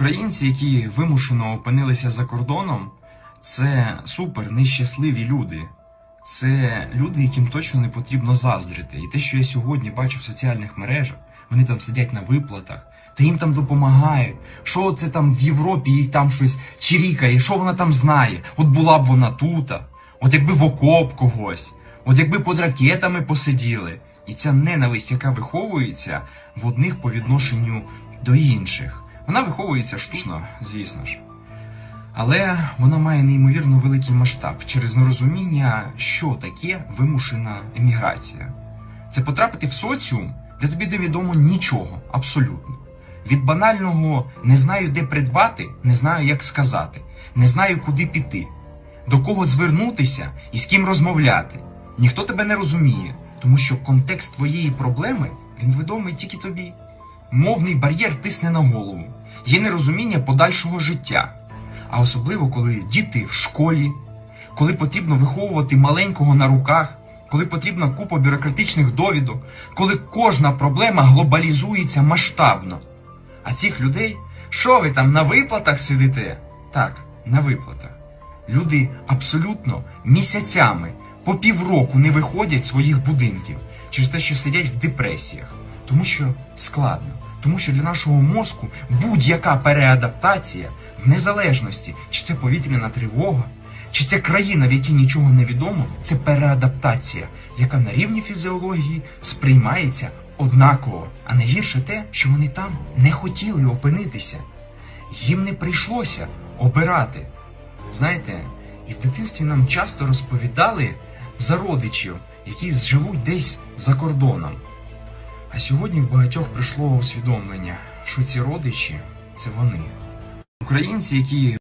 Українці, які вимушено опинилися за кордоном, це супер нещасливі люди. Це люди, яким точно не потрібно заздрити. І те, що я сьогодні бачу в соціальних мережах, вони там сидять на виплатах, та їм там допомагають. Що це там в Європі їй там щось чирікає, що вона там знає? От була б вона тута, от якби в окоп когось, от якби під ракетами посиділи. І ця ненависть, яка виховується в одних по відношенню до інших. Вона виховується штучно, звісно ж. Але вона має неймовірно великий масштаб через нерозуміння, що таке вимушена еміграція. Це потрапити в соціум, де тобі невідомо нічого, абсолютно. Від банального не знаю, де придбати, не знаю, як сказати, не знаю, куди піти, до кого звернутися і з ким розмовляти. Ніхто тебе не розуміє, тому що контекст твоєї проблеми він відомий тільки тобі. Мовний бар'єр тисне на голову, є нерозуміння подальшого життя. А особливо, коли діти в школі, коли потрібно виховувати маленького на руках, коли потрібна купа бюрократичних довідок, коли кожна проблема глобалізується масштабно. А цих людей, що ви там на виплатах сидите? Так, на виплатах. Люди абсолютно місяцями по півроку не виходять з своїх будинків через те, що сидять в депресіях, тому що складно, тому що для нашого мозку будь-яка переадаптація в незалежності, чи це повітряна тривога, чи це країна, в якій нічого не відомо, це переадаптація, яка на рівні фізіології сприймається однаково. А найгірше те, що вони там не хотіли опинитися. Їм не прийшлося обирати. Знаєте, і в дитинстві нам часто розповідали за родичів, які живуть десь за кордоном. А сьогодні в багатьох прийшло усвідомлення, що ці родичі це вони. Українці, які